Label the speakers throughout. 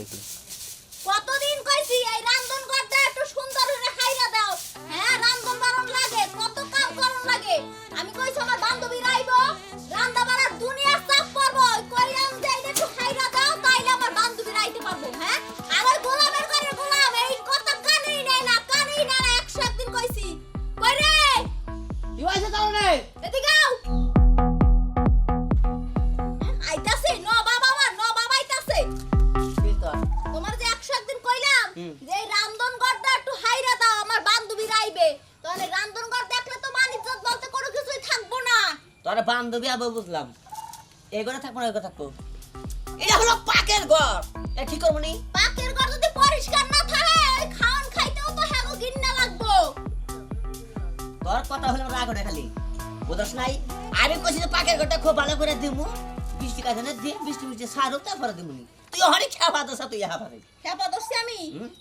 Speaker 1: দেখলে
Speaker 2: কতদিন কইছি এই রান্ধন করতে একটু সুন্দর করে খাইরা দাও। হ্যাঁ রান্ধন বারণ লাগে কত কাম করন লাগে। আমি কইছি আমার বান্ধবী রাইবো? রান্দা বাড়ার দুনিয়ার চাপ পড়ব কইলাম যে একটু খাইরা দাও তাইলে আমার বান্ধবী রাইতে পারব হ্যাঁ? আমার গোলামের ঘরে গোলাম এই কথা কানেই নেয় না কানেই না না একশো একদিন কইছি। কই রে?
Speaker 3: কি হয়েছে তাহলে?
Speaker 2: এদিকে আও। যে এই রান্ধনঘরটা একটু হাইরা দাও আমার বান্ধবী রাইবে। তাহলে রান্ধনঘর দেখলে তো মান ইজ্জত বলতে কোনো কিছুই থাকব না।
Speaker 3: তোর বান্ধবী আবার বুঝলাম। এই ঘরে থাকব না এই ঘরে থাকব। এটা হলো পাকের ঘর। এ ঠিক করব নি?
Speaker 2: পাকের ঘর যদি পরিষ্কার না থাকে ওই খাওন খাইতেও তো হ্যাগো গিন্না লাগবো।
Speaker 3: তোর কথা হলো রাগ ওঠে খালি। বুঝস নাই? আমি কইছি যে পাকের ঘরটা খুব ভালো করে দিমু। বৃষ্টি কাজে না দিয়ে বৃষ্টি বৃষ্টি সারও তারপরে দিমু নি। তুই হরি খেপা দোসা তুই হা পারে
Speaker 2: খেপা দর্শি আমি?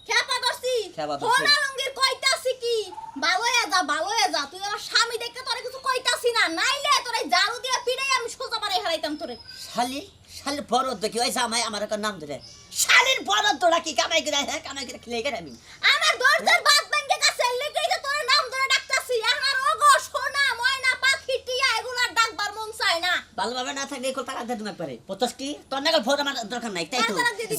Speaker 2: খেপা দর্শি
Speaker 3: খেপা ধরছি।
Speaker 2: ফোন আলঙ্গির কইতাছি কি? ভালোয়া যা ভালোয়া যা তুই আমার স্বামী দেখে তোরে কিছু কইতাছি না। নাইলে তোরে জারু দিয়ে পিড়াই আমি সোজা পারে হারাইতাম তোরে।
Speaker 3: শালি শালি বড় দেখি ওই জামাই আমার নাম ধরে। শালির বড় তোরা কি কামাই করে হ্যাঁ কামাই করে খেলে গেলে আমি?
Speaker 2: আমার দরজার বাদ ভেঙে গেছে লেগেই তো তোর নাম ধরে ডাকতাছি আমার ওগো সোনা ময়না পাখি টিয়া এগুলার ডাকবার মন চায় না
Speaker 3: ভালোভাবে না থাকলে কল টাকা দিয়ে তুমি একবারে কি তোর নাগাল ভোট আমার দরকার নাই তাই তো?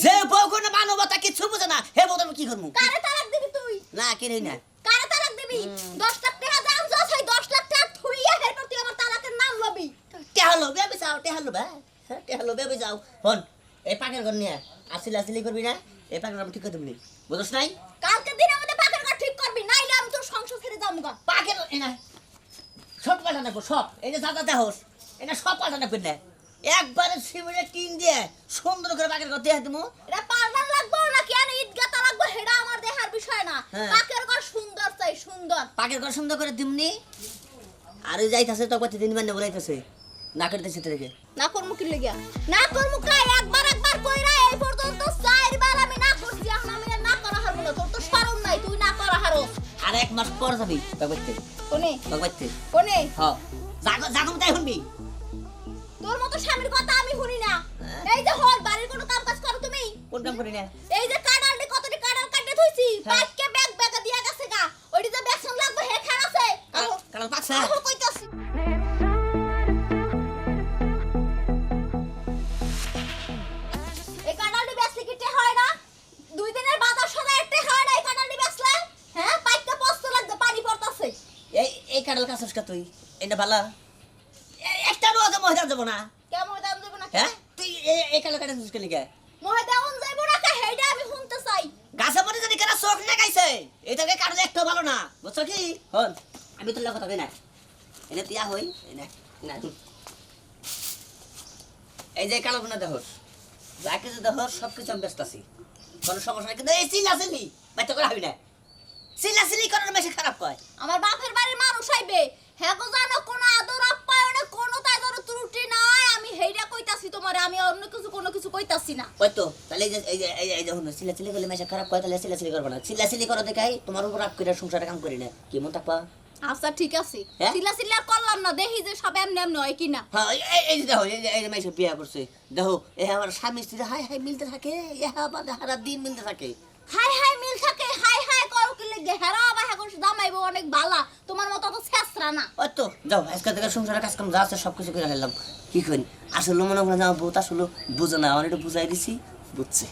Speaker 3: যে বউ কোনো মানবতা কিছু বুঝে না হে বউ কি করব?
Speaker 2: কারে তালাক দিবি তুই?
Speaker 3: না কিনে না।
Speaker 2: কারে তালাক দিবি? দশ লাখ টাকা দাম যাস এই দশ লাখ টাকা থুইয়া এরপর তুই আমার তালাকের নাম লবি।
Speaker 3: টেহালো বেবে যাও টেহালো বে টেহালো বেবে যাও। হন এই পাকের ঘর নিয়ে আসিল আসিলি করবি না? এই পাকের ঘর ঠিক করে দিবি বুঝছ নাই?
Speaker 2: কালকে পাকের ঘর ঠিক করবি নাইলে আমি তোর সংসার ছেড়ে যাব
Speaker 3: পাকের না সব এই যে দাদা দেহস এটা সব পাল্টা নেবেন না। একবারে সিমেন্টের টিন দিয়ে সুন্দর করে পাকের ঘর দিয়ে দেবো
Speaker 2: এটা পাল্টান লাগবো না কেন ঈদগাতা লাগবো সেটা আমার দেখার বিষয় না।
Speaker 3: হ্যাঁ।
Speaker 2: পাকের ঘর সুন্দর চাই সুন্দর।
Speaker 3: পাকের ঘর সুন্দর করে দিমনি। আর যাইতাছে তো কত দিন মানে বলাইতেছে না করতেছে থেকে
Speaker 2: না করমু কি লাগিয়া? না করমু কাই? একবার একবার কইরা এই পর্যন্ত চারবার আমি না করছি এখন আমি না করা হারবো না। তোর তো শরম নাই তুই না করা হারো।
Speaker 3: আর এক মাস পর যাবি বাগবাইতে
Speaker 2: কোনে?
Speaker 3: বাগবাইতে
Speaker 2: কোনে?
Speaker 3: হ। জাগো জাগো তাই শুনবি?
Speaker 2: মতো স্বামীর কথা আমি শুনি না। এই যে হল বাড়ির কোনো কাম কাজ করো তুমি?
Speaker 3: কোন কাম করি না।
Speaker 2: এই যে কাটালটি কতটি কাটাল কাটে থইছি?
Speaker 3: হ্যাঁ।
Speaker 2: পাঁচকে ব্যাগ ব্যাগ দিয়া গেছে গা। ওইটি যে সঙ্গ লাগবে হে খান আছে?
Speaker 3: কাল পাকছে
Speaker 2: কইতাছি। এই কাটালটি বেচলে কি টে হয় না? দুই দিনের বাজার সদা একটা হয় না এই কাটালটি বেচলে? হ্যাঁ? পস্ত লাগবে পানি পড়তাছে।
Speaker 3: এই এই কাটাল কাছস তুই? এটা ভালো? একটা রোজ মহিলা যাব না। হ্যাঁ? তুই এই এই কাটা তুই কেন কে
Speaker 2: যাইব না কা হেডা আমি শুনতে চাই।
Speaker 3: গাছে পড়ে যদি কেন চোখ না গাইছে এটাকে কাটলে একটু ভালো না বুঝছ কি? হন আমি তোর কথা কই না। এনে তিয়া হই এনে না এই যে কালো সব কিছু আমি ব্যস্ত আছি। কোনো সমস্যা নাই কিন্তু এই চিল্লা চিল্লি বাইতে করা হবি না চিল্লা চিল্লি করার বেশি খারাপ কয়।
Speaker 2: আমার বাপের বাড়ির মানুষ আইবে হ্যাঁ গো জানো কোনো আদর আপ্যায়নে কোনো তাদের ত্রুটি নাই আমি হেইডা কইতাছি তোমারে আমি অন্য কিছু কোনো কিছু কইতাছি না।
Speaker 3: ওই তো তাহলে এই যে এই যে এই যে শুনো চিল্লা চিল্লি করলে মেশা খারাপ কয় তাহলে চিল্লা চিল্লি করব না। চিল্লা চিল্লি করো দেখাই তোমার উপর রাগ করে সংসারে কাম করি না। কি মন থাকবা?
Speaker 2: আচ্ছা ঠিক আছে।
Speaker 3: হ্যাঁ?
Speaker 2: চিল্লা চিল্লা আর করলাম না দেখি যে সব এমনি এমনি হয় কিনা।
Speaker 3: হ্যাঁ এই- যে দেখো এই যে এই যে মেশা বিয়া করছে দেখো এ আমার স্বামী স্ত্রী হাই হাই মিলতে থাকে ইহা বাদে সারা দিন মিলতে থাকে।
Speaker 2: হাই হাই মিল থাকে হাই হাই করো কি লাগে হেরা বা হ্যাঁ করছে জামাইবো অনেক বালা, তোমার মতো তো ছেসরা না।
Speaker 3: ওই তো, যাও, আজকে থেকে সংসারের কাজ কাম যা আছে সব কিছু করে ফেললাম। কি করি আসলে মনে করে যাও বউতা আসলে বুঝে না অনেকটা বুঝাই দিছি, বুঝছে।